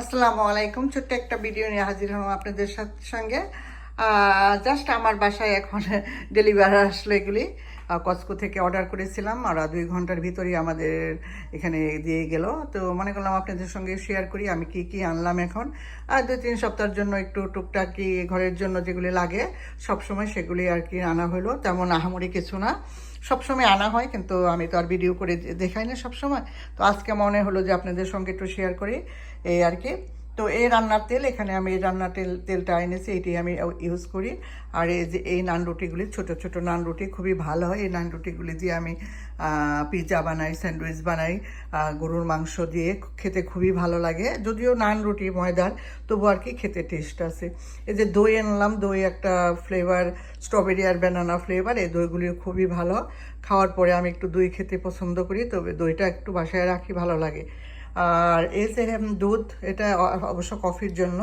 আসসালামু আলাইকুম। ছোট্ট একটা ভিডিও নিয়ে হাজির হলাম আপনাদের সঙ্গে। জাস্ট আমার বাসায় এখন ডেলিভার আসলো এগুলি। কসকো থেকে অর্ডার করেছিলাম, আর দুই ঘণ্টার ভিতরেই আমাদের এখানে দিয়ে গেল। তো মনে করলাম আপনাদের সঙ্গে শেয়ার করি, আমি কি কি আনলাম এখন। আর দুই তিন সপ্তাহের জন্য একটু টুকটাক কি ঘরের জন্য যেগুলি লাগে, সবসময় সেগুলি আর কি আনা হলো। তেমন আহামরি কিছু না। সবসময় আনা হয়, কিন্তু আমি তো আর ভিডিও করে দেখাই না সবসময়। তো আজকে মনে হলো যে আপনাদের সঙ্গে একটু শেয়ার করি, এই আর কি। তো এই রান্নার তেল, এখানে আমি এই রান্নার তেল, তেলটা এনেছি, এটি আমি ইউজ করি। আর এই যে, এই নান রুটিগুলি, ছোট ছোট নান রুটি খুবই ভালো হয়। এই নান রুটিগুলি দিয়ে আমি পিৎজা বানাই, স্যান্ডউইচ বানাই গরুর মাংস দিয়ে খেতে খুবই ভালো লাগে। যদিও নান রুটি ময়দার, তবু আর কি খেতে টেস্ট আছে। এই যে, দই আনলাম দই একটা ফ্লেভার স্ট্রবেরি আর ব্যানানা ফ্লেভার এই দইগুলি খুবই ভালো। খাওয়ার পরে আমি একটু দই খেতে পছন্দ করি, তবে দইটা একটু বাসায় রাখি, ভালো লাগে। আর যে দুধ, এটা অবশ্য কফির জন্য।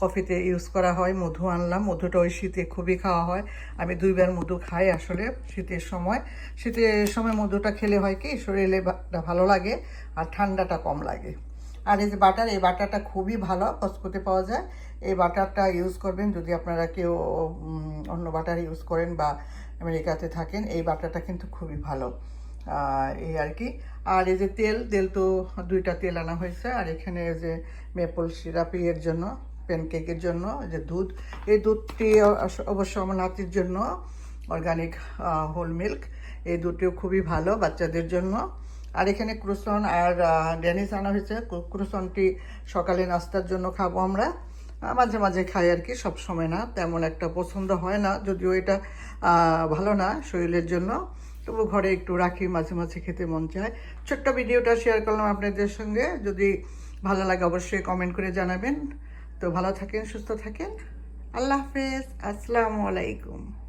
কফিতে ইউজ করা হয়, মধু আনলাম। মধুটা ওই শীতে খুবই খাওয়া হয়। আমি দুইবার মধু খাই আসলে শীতের সময়। শীতের সময় মধুটা খেলে হয় কি, শরীরে ভালো লাগে আর ঠান্ডাটা কম লাগে। আর এই যে বাটার, এই বাটারটা খুবই ভালো, কসকোতে পাওয়া যায়। এই বাটারটা ইউজ করবেন যদি আপনারা কেউ অন্য বাটার ইউজ করেন বা আমেরিকাতে থাকেন, এই বাটারটা কিন্তু খুবই ভালো। আহ, এই আর কি। আর এই যে তেল তেল তো দুইটা তেল আনা হয়েছে। আর এখানে যে মেপল সিরাপি এর জন্য প্যানকেকের জন্য যে দুধ। এই দুধটি অবশ্য- আমার নাতির জন্য অর্গানিক হোল মিল্ক এই দুটিও খুবই ভালো বাচ্চাদের জন্য। আর এখানে ক্রুসন আর ড্যানিস আনা হয়েছে। ক্রুসনটি সকালে নাস্তার জন্য খাব আমরা। মাঝে মাঝে খাই আর কি সব সময় না। তেমন একটা পছন্দ হয় না যদিও এটা ভালো না শরীরের জন্য। তবু ঘরে একটু রাখি, মাঝে মাঝে খেতে মন চায়। ছোট্ট ভিডিওটা শেয়ার করলাম আপনাদের সঙ্গে। যদি ভালো লাগে অবশ্যই কমেন্ট করে জানাবেন। তো ভালো থাকেন, সুস্থ থাকেন। আল্লাহ হাফেজ। আসসালামু আলাইকুম।